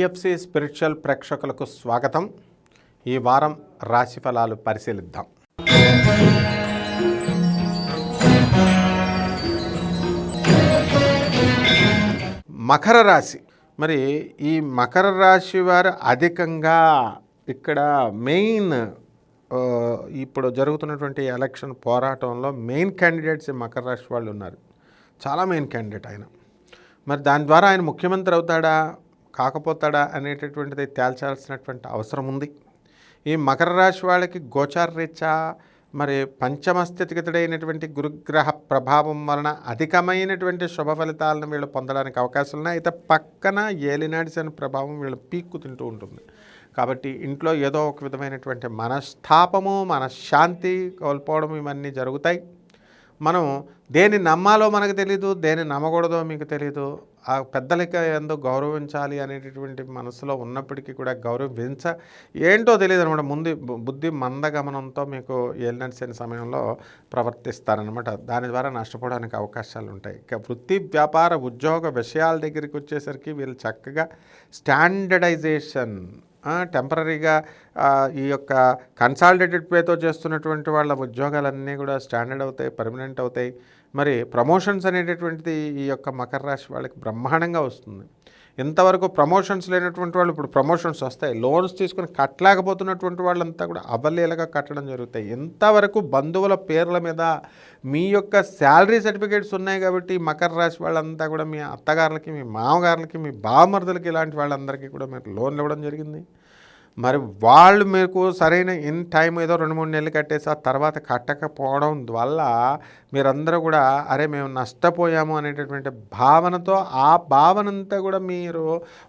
DFC spiritual ప్రేక్షకులకు స్వాగతం. ఈ వారం రాశి ఫలాలు పరిశీలిద్దాం. మకర రాశి. మరి ఈ మకర రాశి వారు అధికంగా ఇక్కడ మెయిన్ ఇప్పుడు జరుగుతున్నటువంటి ఎలక్షన్ పోరాటంలో మెయిన్ క్యాండిడేట్స్ మకర రాశి వాళ్ళు ఉన్నారు. చాలా మెయిన్ క్యాండిడేట్ ఆయన. మరి దాని ద్వారా ఆయన ముఖ్యమంత్రి అవుతాడా? కాకపోతాడా అనేటటువంటిది తేల్చాల్సినటువంటి అవసరం ఉంది. ఈ మకర రాశి వాళ్ళకి గోచార రీత్యా మరి పంచమ స్థితిగతుడైనటువంటి గురుగ్రహ ప్రభావం వలన అధికమైనటువంటి శుభ ఫలితాలను వీళ్ళు పొందడానికి అవకాశాలు ఉన్నాయి అయితే పక్కన ఏలినాడి శని ప్రభావం వీళ్ళు పీక్కు తింటూ ఉంటుంది. కాబట్టి ఇంట్లో ఏదో ఒక విధమైనటువంటి మనస్తాపము మనశ్శాంతి కోల్పోవడం ఇవన్నీ జరుగుతాయి. మనం దేని నమ్మాలో మనకు తెలీదు దేని నమ్మకూడదో మీకు తెలీదు ఆ పెద్దలకి ఎందుకు గౌరవించాలి అనేటటువంటి మనసులో ఉన్నప్పటికీ కూడా గౌరవించ ఏంటో తెలియదు అనమాట ముందు బుద్ధి మందగమనంతో మీకు ఏలినడిసిన సమయంలో ప్రవర్తిస్తారనమాట దాని ద్వారా నష్టపోవడానికి అవకాశాలు ఉంటాయి ఇక వృత్తి వ్యాపార ఉద్యోగ విషయాల దగ్గరికి వచ్చేసరికి వీళ్ళు చక్కగా స్టాండర్డైజేషన్ టెంపరీగా ఈ యొక్క కన్సాలిడేటెడ్ పేతో చేస్తున్నటువంటి వాళ్ళ ఉద్యోగాలన్నీ కూడా స్టాండర్డ్ అవుతాయి పర్మనెంట్ అవుతాయి. మరి ప్రమోషన్స్ అనేటటువంటిది ఈ యొక్క మకర రాశి వాళ్ళకి బ్రహ్మాండంగా వస్తుంది. ఇంతవరకు ప్రమోషన్స్ లేనటువంటి వాళ్ళు ఇప్పుడు ప్రమోషన్స్ వస్తాయి. లోన్స్ తీసుకుని కట్టలేకపోతున్నటువంటి వాళ్ళంతా కూడా అవలీలగా కట్టడం జరుగుతాయి. ఇంతవరకు బంధువుల పేర్ల మీద మీ యొక్క శాలరీ సర్టిఫికేట్స్ ఉన్నాయి కాబట్టి మకర రాశి వాళ్ళంతా కూడా మీ అత్తగారులకి మీ మామగారులకి మీ బావమరుదులకి ఇలాంటి వాళ్ళందరికీ కూడా మీరు లోన్లు ఇవ్వడం జరిగింది. మరి వాళ్ళు మీకు సరైన ఇన్ టైం ఏదో రెండు మూడు నెలలు కట్టేసి ఆ తర్వాత కట్టకపోవడం వల్ల మీరందరూ కూడా అరే మేము నష్టపోయాము అనేటటువంటి భావనతో ఆ భావనంతా కూడా మీరు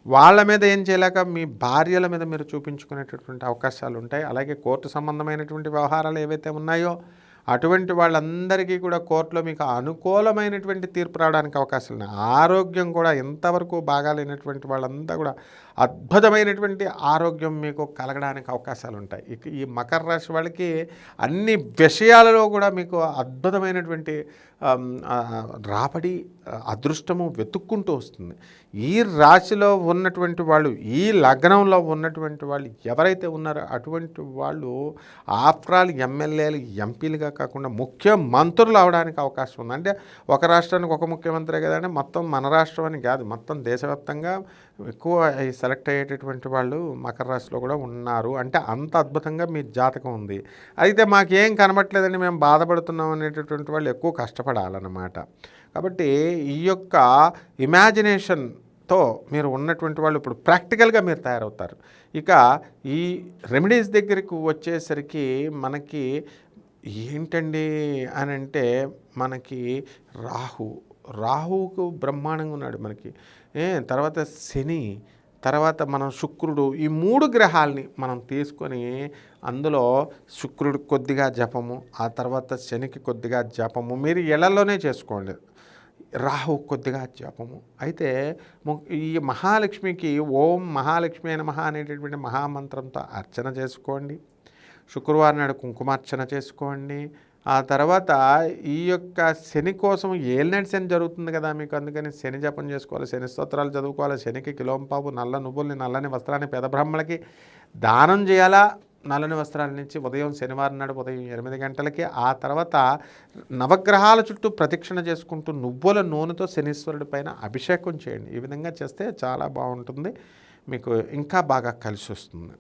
వాళ్ళ మీద ఏం చేయలేక మీ భార్యల మీద మీరు చూపించుకునేటటువంటి అవకాశాలు ఉంటాయి. అలాగే కోర్టు సంబంధమైనటువంటి వ్యవహారాలు ఏవైతే ఉన్నాయో అటువంటి వాళ్ళందరికీ కూడా కోర్టులో మీకు అనుకూలమైనటువంటి తీర్పు రావడానికి అవకాశం ఉన్నాయి. ఆరోగ్యం కూడా ఎంతవరకు బాగాలేనటువంటి వాళ్ళంతా కూడా అద్భుతమైనటువంటి ఆరోగ్యం మీకు కలగడానికి అవకాశాలు ఉంటాయి. ఈ మకర రాశి వాళ్ళకి అన్ని విషయాలలో కూడా మీకు అద్భుతమైనటువంటి రాబడి అదృష్టము వెతుక్కుంటూ వస్తుంది. ఈ రాశిలో ఉన్నటువంటి వాళ్ళు ఈ లగ్నంలో ఉన్నటువంటి వాళ్ళు ఎవరైతే ఉన్నారో అటువంటి వాళ్ళు ఆఫ్టర్ ఆల్ ఎమ్మెల్యేలు ఎంపీలుగా కాకుండా ముఖ్య మంత్రులు అవడానికి అవకాశం ఉంది. అంటే ఒక రాష్ట్రానికి ఒక ముఖ్యమంత్రి కదండి మొత్తం మన రాష్ట్రం అని కాదు మొత్తం దేశవ్యాప్తంగా ఎక్కువ సెలెక్ట్ అయ్యేటటువంటి వాళ్ళు మకర రాశిలో కూడా ఉన్నారు. అంటే అంత అద్భుతంగా మీ జాతకం ఉంది. అయితే మాకేం కనబట్లేదని మేము బాధపడుతున్నాం అనేటటువంటి వాళ్ళు ఎక్కువ కష్టపడాలన్నమాట. కాబట్టి ఈ యొక్క ఇమాజినేషన్తో మీరు ఉన్నటువంటి వాళ్ళు ఇప్పుడు ప్రాక్టికల్గా మీరు తయారవుతారు. ఇక ఈ రెమెడీస్ దగ్గరికి వచ్చేసరికి మనకి ఏంటండి అని అంటే మనకి రాహు రాహువుకు బ్రహ్మాండంగా ఉన్నాడు మనకి. ఏ తర్వాత శని తర్వాత మనం శుక్రుడు ఈ మూడు గ్రహాలని మనం తీసుకొని అందులో శుక్రుడు కొద్దిగా జపము ఆ తర్వాత శనికి కొద్దిగా జపము మీరు ఇళ్ళలోనే చేసుకోండి. రాహు కొద్దిగా జపము. అయితే ము- ఈ మహాలక్ష్మికి ఓం మహాలక్ష్మి అయిన మహా అనేటటువంటి మహామంత్రంతో అర్చన చేసుకోండి. శుక్రవారం నాడు కుంకుమార్చన చేసుకోండి. ఆ తర్వాత ఈ యొక్క శని కోసం ఏలినటి శని జరుగుతుంది కదా మీకు. అందుకని శని జపం చేసుకోవాలి శని స్తోత్రాలు చదువుకోవాలి శనికి కిలోంపాపు నల్ల నువ్వుల్ని నల్లని వస్త్రాన్ని పేద బ్రహ్మలకి దానం చేయాలా? నల్లని వస్త్రాల నుంచి ఉదయం శనివారం నాడు ఉదయం ఎనిమిది గంటలకి ఆ తర్వాత నవగ్రహాల చుట్టూ ప్రదక్షిణ చేసుకుంటూ నువ్వుల నూనెతో శనీశ్వరుడి పైన అభిషేకం చేయండి. ఈ విధంగా చేస్తే చాలా బాగుంటుంది. మీకు ఇంకా బాగా కలిసి వస్తుంది.